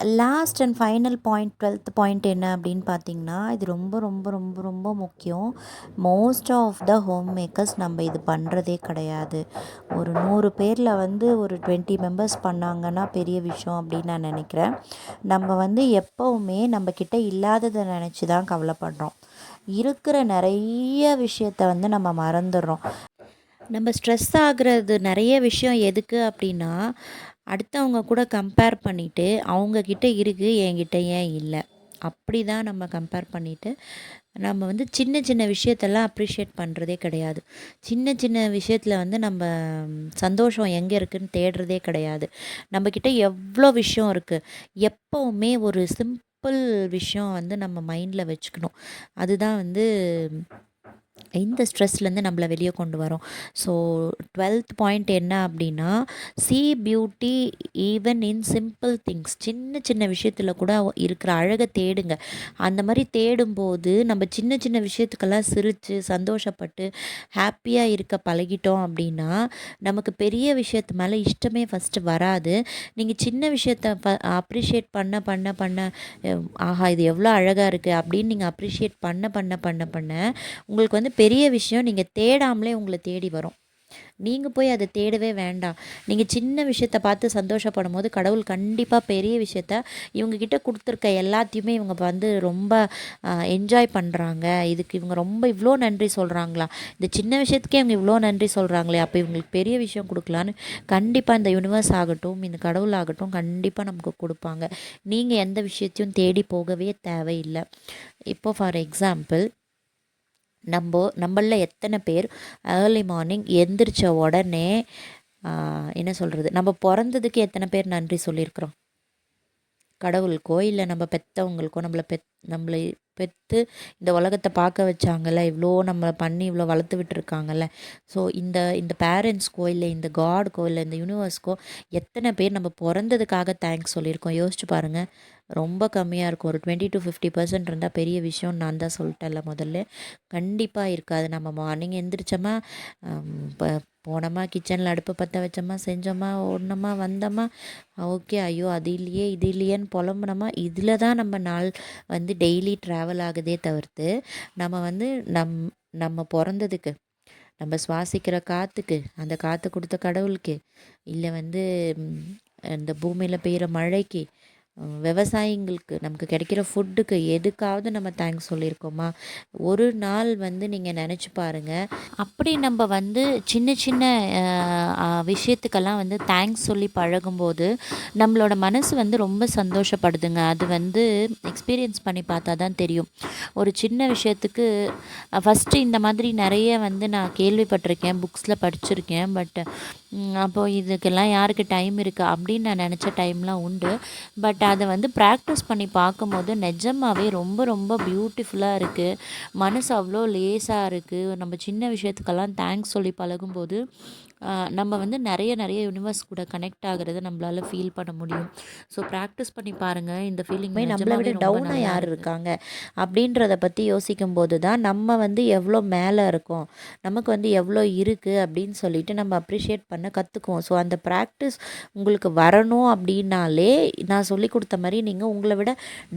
last and final point twelfth point என்ன அப்படின்னு பார்த்தீங்கன்னா இது ரொம்ப ரொம்ப ரொம்ப ரொம்ப முக்கியம். Most of the home makers நம்ம இது பண்ணுறதே கிடையாது. ஒரு நூறு பேரில் வந்து ஒரு டுவெண்ட்டி மெம்பர்ஸ் பண்ணாங்கன்னா பெரிய விஷயம் அப்படின்னு நான் நினைக்கிறேன். நம்ம வந்து எப்போவுமே நம்மக்கிட்ட இல்லாததை நினச்சி தான் கவலைப்படுறோம். இருக்கிற நிறைய விஷயத்த வந்து நம்ம மறந்துடுறோம். நம்ம ஸ்ட்ரெஸ் ஆகுறது நிறைய விஷயம் எதுக்கு அப்படின்னா அடுத்தவங்க கூட கம்பேர் பண்ணிவிட்டு அவங்கக்கிட்ட இருக்குது என்கிட்ட ஏன் இல்லை? அப்படி தான் நம்ம கம்பேர் பண்ணிவிட்டு நம்ம வந்து சின்ன சின்ன விஷயத்தெல்லாம் அப்ரிஷியேட் பண்ணுறதே கிடையாது. சின்ன சின்ன விஷயத்தில் வந்து நம்ம சந்தோஷம் எங்கே இருக்குதுன்னு தேடுறதே கிடையாது. நம்மக்கிட்ட எவ்வளோ விஷயம் இருக்குது எப்போவுமே ஒரு சிம்பிள் விஷயம் வந்து நம்ம மைண்டில் வச்சுக்கணும். அதுதான் வந்து இந்த ஸ்ட்ரெஸ்லேருந்து நம்மளை வெளியே கொண்டு வரும். ஸோ டுவெல்த் பாயிண்ட் என்ன அப்படின்னா see beauty even in simple things சின்ன சின்ன விஷயத்தில் கூட இருக்கிற அழகை தேடுங்க. அந்த மாதிரி தேடும்போது நம்ம சின்ன சின்ன விஷயத்துக்கெல்லாம் சிரித்து சந்தோஷப்பட்டு ஹாப்பியாக இருக்க பழகிட்டோம் அப்படின்னா நமக்கு பெரிய விஷயத்து மேலே இஷ்டமே ஃபஸ்ட்டு வராது. நீங்கள் சின்ன விஷயத்த அப்ரிஷியேட் பண்ண பண்ண பண்ண ஆஹா இது எவ்வளோ அழகாக இருக்குது அப்படின்னு நீங்கள் அப்ரிஷியேட் பண்ண பண்ண பண்ண பண்ண உங்களுக்கு வந்து பெரிய விஷயம் நீங்கள் தேடாமலே உங்களை தேடி வரும். நீங்கள் போய் அதை தேடவே வேண்டாம். நீங்கள் சின்ன விஷயத்த பார்த்து சந்தோஷப்படும் போது கடவுள் கண்டிப்பாக பெரிய விஷயத்த இவங்கக்கிட்ட கொடுத்துருக்க எல்லாத்தையுமே இவங்க வந்து ரொம்ப என்ஜாய் பண்ணுறாங்க இதுக்கு இவங்க ரொம்ப இவ்வளோ நன்றி சொல்கிறாங்களா இந்த சின்ன விஷயத்துக்கே இவங்க இவ்வளோ நன்றி சொல்கிறாங்களே அப்போ இவங்களுக்கு பெரிய விஷயம் கொடுக்கலான்னு கண்டிப்பாக இந்த யூனிவர்ஸ் ஆகட்டும் இந்த கடவுள் ஆகட்டும் கண்டிப்பாக நமக்கு கொடுப்பாங்க. நீங்கள் எந்த விஷயத்தையும் தேடி போகவே தேவையில்லை. இப்போ ஃபார் எக்ஸாம்பிள் நம்ம நம்மளில் எத்தனை பேர் ஏர்லி மார்னிங் எந்திரிச்ச உடனே என்ன சொல்கிறது நம்ம பிறந்ததுக்கு எத்தனை பேர் நன்றி சொல்லியிருக்கிறோம்? கடவுளுக்கோ இல்லை நம்ம பெற்றவங்களுக்கோ நம்மளை பெத் நம்மளை பெற்று இந்த உலகத்தை பார்க்க வச்சாங்கல்ல இவ்வளோ நம்மளை பண்ணி இவ்வளோ வளர்த்து விட்டுருக்காங்கல்ல. ஸோ இந்த இந்த பேரண்ட்ஸ்க்கோ இல்லை இந்த காடுக்கோ இல்லை இந்த யூனிவர்ஸ்க்கோ எத்தனை பேர் நம்ம பிறந்ததுக்காக தேங்க்ஸ் சொல்லியிருக்கோம். யோசிச்சு பாருங்கள் ரொம்ப கம்மியாக இருக்கும். ஒரு டுவெண்ட்டி டு ஃபிஃப்டி பர்சன்ட் இருந்தால் பெரிய விஷயம் நான் தான் சொல்லிட்டேன்ல முதல்ல. கண்டிப்பாக இருக்காது. நம்ம மார்னிங் எந்திரிச்சோமா இப்போ போனோமா கிச்சனில் அடுப்பை பற்ற வச்சோமா செஞ்சோமா ஓடினோமா வந்தோமா? ஓகே ஐயோ அது இல்லையே இது இல்லையேன்னு புலம்புனோமா? இதில் தான் நம்ம நாள் வந்து டெய்லி ட்ராவல் ஆகுதே தவிர்த்து நம்ம வந்து நம் நம்ம பிறந்ததுக்கு நம்ம சுவாசிக்கிற காற்றுக்கு அந்த காற்று கொடுத்த கடவுளுக்கு இல்லை வந்து இந்த பூமியில் பெய்கிற மழைக்கு விவசாயிங்களுக்கு நமக்கு கிடைக்கிற ஃபுட்டுக்கு எதுக்காவது நம்ம தேங்க்ஸ் சொல்லியிருக்கோமா? ஒரு நாள் வந்து நீங்கள் நினச்சி பாருங்கள் அப்படி நம்ம வந்து சின்ன சின்ன விஷயத்துக்கெல்லாம் வந்து தேங்க்ஸ் சொல்லி பழகும்போது நம்மளோட மனசு வந்து ரொம்ப சந்தோஷப்படுதுங்க. அது வந்து எக்ஸ்பீரியன்ஸ் பண்ணி பார்த்தா தான் தெரியும். ஒரு சின்ன விஷயத்துக்கு ஃபஸ்ட்டு இந்த மாதிரி நிறைய வந்து நான் கேள்விப்பட்டிருக்கேன் புக்ஸில் படிச்சிருக்கேன். பட் அப்போது இதுக்கெல்லாம் யாருக்கு டைம் இருக்குது அப்படின்னு நான் நினச்ச டைம்லாம் உண்டு. பட் அதை வந்து ப்ராக்டிஸ் பண்ணி பார்க்கும்போது நிஜமாகவே ரொம்ப ரொம்ப பியூட்டிஃபுல்லாக இருக்குது மனசு அவ்வளோ லேசாக இருக்குது நம்ம சின்ன விஷயத்துக்கெல்லாம் தேங்க்ஸ் சொல்லி பழகும்போது நம்ம வந்து நிறைய நிறைய யூனிவர்ஸ் கூட கனெக்ட் ஆகுறத நம்மளால ஃபீல் பண்ண முடியும். ஸோ ப்ராக்டிஸ் பண்ணி பாருங்கள் இந்த ஃபீலிங் நம்மளை விட டவுனாக யார் இருக்காங்க? அப்படின்றத பற்றி யோசிக்கும் போது தான் நம்ம வந்து எவ்வளோ மேலே இருக்கோம்? நமக்கு வந்து எவ்வளோ இருக்குது அப்படின்னு சொல்லிட்டு நம்ம அப்ரிஷியேட் பண்ண கற்றுக்குவோம் ஸோ அந்த ப்ராக்டிஸ் உங்களுக்கு வரணும் அப்படின்னாலே நான் சொல்லி கொடுத்த மாதிரி நீங்கள் உங்களை விட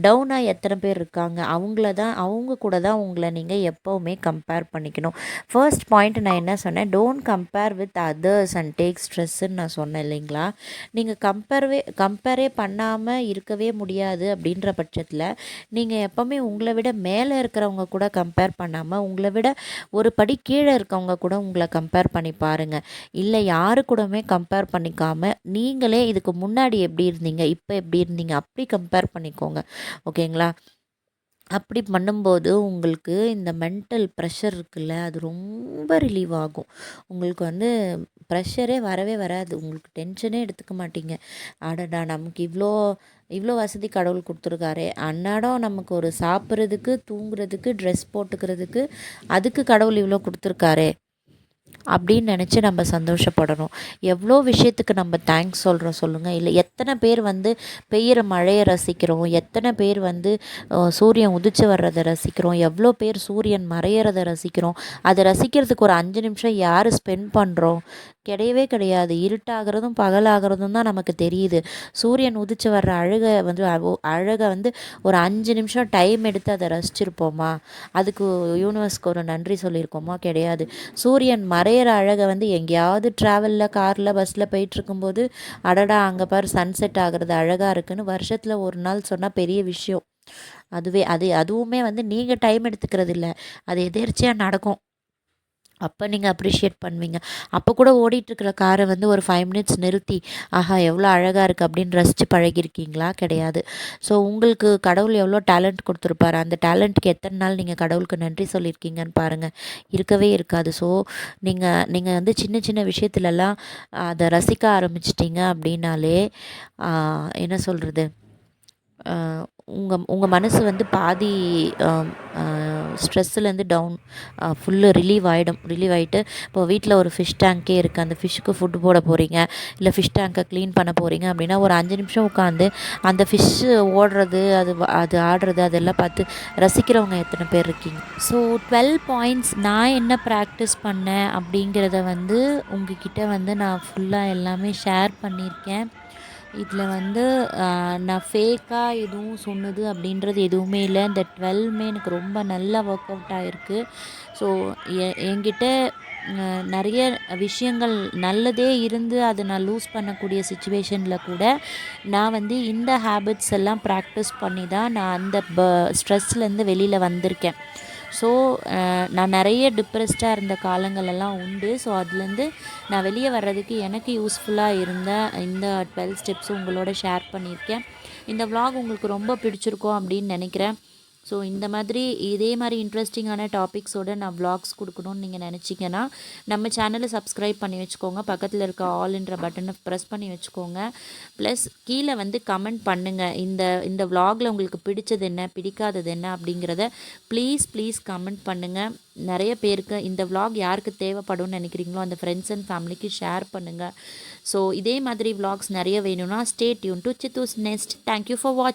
டவுனாக எத்தனை பேர் இருக்காங்க? அவங்கள தான் அவங்க கூட தான் உங்களை நீங்கள் எப்போவுமே கம்பேர் பண்ணிக்கணும். ஃபர்ஸ்ட் பாயிண்ட் நான் என்ன சொன்னேன்? Don't compare with others and take ஸ்ட்ரெஸ்ஸுன்னு நான் சொன்னேன் இல்லைங்களா? நீங்கள் கம்பேர்வே கம்பேரே பண்ணாமல் இருக்கவே முடியாது அப்படின்ற பட்சத்தில் நீங்கள் எப்போவுமே உங்களை விட மேலே இருக்கிறவங்க கூட கம்பேர் பண்ணாமல் உங்களை விட ஒரு படி கீழே இருக்கவங்க கூட உங்களை கம்பேர் பண்ணி பாருங்கள் இல்லை யாரு கூடவுமே கம்பேர் பண்ணிக்காம நீங்களே இதுக்கு முன்னாடி எப்படி இருந்தீங்க இப்போ எப்படி இருந்தீங்க அப்படி கம்பேர் பண்ணிக்கோங்க. ஓகேங்களா? அப்படி பண்ணும்போது உங்களுக்கு இந்த மென்டல் ப்ரெஷர் இருக்குல்ல அது ரொம்ப ரிலீவ் ஆகும். உங்களுக்கு வந்து ப்ரெஷரே வரவே வராது. உங்களுக்கு டென்ஷனே எடுத்துக்க மாட்டீங்க. அடடா நமக்கு இவ்வளோ இவ்வளோ வசதி கடவுள் கொடுத்துருக்காரே. அன்னாடம் நமக்கு ஒரு சாப்பிட்றதுக்கு தூங்குறதுக்கு ட்ரெஸ் போட்டுக்கிறதுக்கு அதுக்கு கடவுள் இவ்வளோ கொடுத்துருக்காரே. அப்படின்னு நினச்சி நம்ம சந்தோஷப்படணும். எவ்வளோ விஷயத்துக்கு நம்ம தேங்க்ஸ் சொல்கிறோம் சொல்லுங்கள் இல்லை எத்தனை பேர் வந்து பெய்கிற மழையை ரசிக்கிறோம். எத்தனை பேர் வந்து சூரியன் உதிச்சு வர்றதை ரசிக்கிறோம். எவ்வளோ பேர் சூரியன் மறையிறதை ரசிக்கிறோம். அதை ரசிக்கிறதுக்கு ஒரு அஞ்சு நிமிஷம் யார் ஸ்பெண்ட் பண்ணுறோம் கிடையவே கிடையாது. இருட்டாகிறதும் பகலாகிறதும் தான் நமக்கு தெரியுது. சூரியன் உதிச்சு வர்ற அழகை வந்து அழகை வந்து ஒரு அஞ்சு நிமிஷம் டைம் எடுத்து அதை ரசிச்சிருப்போமா? அதுக்கு யூனிவர்ஸ்க்கு ஒரு நன்றி சொல்லியிருக்கோமா? கிடையாது. சூரியன் மறையிற அழகை வந்து எங்கேயாவது ட்ராவலில் காரில் பஸ்ஸில் போயிட்டுருக்கும்போது அடடா அங்கே பாரு சன்செட் ஆகிறது அழகாக இருக்குன்னு வருஷத்தில் ஒரு நாள் சொன்னால் பெரிய விஷயம். அதுவே அது அதுவுமே வந்து நீங்கள் டைம் எடுத்துக்கிறது இல்லை அது எதேர்ச்சியாக நடக்கும். அப்போ நீங்கள் அப்ரிஷியேட் பண்ணுவீங்க. அப்போ கூட ஓடிட்டுருக்கிற காரை வந்து ஒரு ஃபைவ் மினிட்ஸ் நிறுத்தி ஆஹா எவ்வளோ அழகாக இருக்குது அப்படின்னு ரசித்து பழகிருக்கீங்களா கிடையாது. ஸோ உங்களுக்கு கடவுள் எவ்வளோ டேலண்ட் கொடுத்துருப்பாரு? அந்த டேலண்ட்டுக்கு எத்தனை நாள் நீங்கள் கடவுளுக்கு நன்றி சொல்லியிருக்கீங்கன்னு பாருங்கள் இருக்கவே இருக்காது. ஸோ நீங்கள் நீங்கள் வந்து சின்ன சின்ன விஷயத்துலலாம் அதை ரசிக்க ஆரம்பிச்சிட்டிங்க அப்படின்னாலே என்ன சொல்கிறது உங்கள் உங்கள் மனசு வந்து பாதி ஸ்ட்ரெஸ்ஸுலேருந்து டவுன் ஃபுல்லு ரிலீவ் ஆகிடும் ரிலீவ் ஆகிட்டு இப்போ வீட்டில் ஒரு ஃபிஷ் டேங்க்கே இருக்குது அந்த ஃபிஷ்ஷுக்கு ஃபுட்டு போட போகிறீங்க இல்லை ஃபிஷ் டேங்கை க்ளீன் பண்ண போகிறீங்க அப்படின்னா ஒரு அஞ்சு நிமிஷம் உட்காந்து அந்த ஃபிஷ்ஷு ஓடுறது அது அது ஆடுறது அதெல்லாம் பார்த்து ரசிக்கிறவங்க எத்தனை பேர் இருக்கீங்க? ஸோ டுவெல் பாயிண்ட்ஸ் நான் என்ன ப்ராக்டிஸ் பண்ணேன் அப்படிங்கிறத வந்து உங்ககிட்ட வந்து நான் ஃபுல்லாக எல்லாமே ஷேர் பண்ணியிருக்கேன். இதில் வந்து நான் ஃபேக்காக எதுவும் சொன்னது அப்படின்றது எதுவுமே இல்லை. இந்த டுவெல்மே எனக்கு ரொம்ப நல்லா ஒர்க் அவுட் ஆகிருக்கு ஸோ என்கிட்ட நிறைய விஷயங்கள் நல்லதே இருந்து அதை நான் லூஸ் பண்ணக்கூடிய சுச்சுவேஷனில் கூட நான் வந்து இந்த ஹேபிட்ஸ் எல்லாம் ப்ராக்டிஸ் பண்ணி தான் நான் அந்த ப ஸ்ட்ரெஸ்லேருந்து வெளியில் வந்திருக்கேன். ஸோ நான் நிறைய டிப்ரெஸ்டாக இருந்த காலங்கள் எல்லாம் உண்டு. ஸோ அதுலேருந்து நான் வெளியே வர்றதுக்கு எனக்கு யூஸ்ஃபுல்லாக இருந்த இந்த டுவெல் ஸ்டெப்ஸும் உங்களோட ஷேர் பண்ணியிருக்கேன். இந்த விலாக் உங்களுக்கு ரொம்ப பிடிச்சிருக்கும் அப்படின்னு நினைக்கிறேன். ஸோ இந்த மாதிரி இதே மாதிரி இன்ட்ரெஸ்டிங்கான டாபிக்ஸோட நான் வ்ளாக்ஸ் கொடுக்கணும்னு நீங்கள் நினச்சிங்கன்னா நம்ம சேனலை சப்ஸ்கிரைப் பண்ணி வச்சுக்கோங்க. பக்கத்தில் இருக்க ஆல்ன்ற பட்டனை ப்ரெஸ் பண்ணி வச்சுக்கோங்க. ப்ளஸ் கீழே வந்து கமெண்ட் பண்ணுங்கள் இந்த இந்த வ்ளாகில் உங்களுக்கு பிடிச்சது என்ன பிடிக்காதது என்ன அப்படிங்கிறத ப்ளீஸ் ப்ளீஸ் கமெண்ட் பண்ணுங்கள் நிறைய பேருக்கு இந்த விலாக் யாருக்கு தேவைப்படும்னு நினைக்கிறீங்களோ அந்த ஃப்ரெண்ட்ஸ் அண்ட் ஃபேமிலிக்கு ஷேர் பண்ணுங்கள் ஸோ இதே மாதிரி விலாக்ஸ் நிறைய வேணும்னா stay tune to சித்தூஸ் nest thank you for watch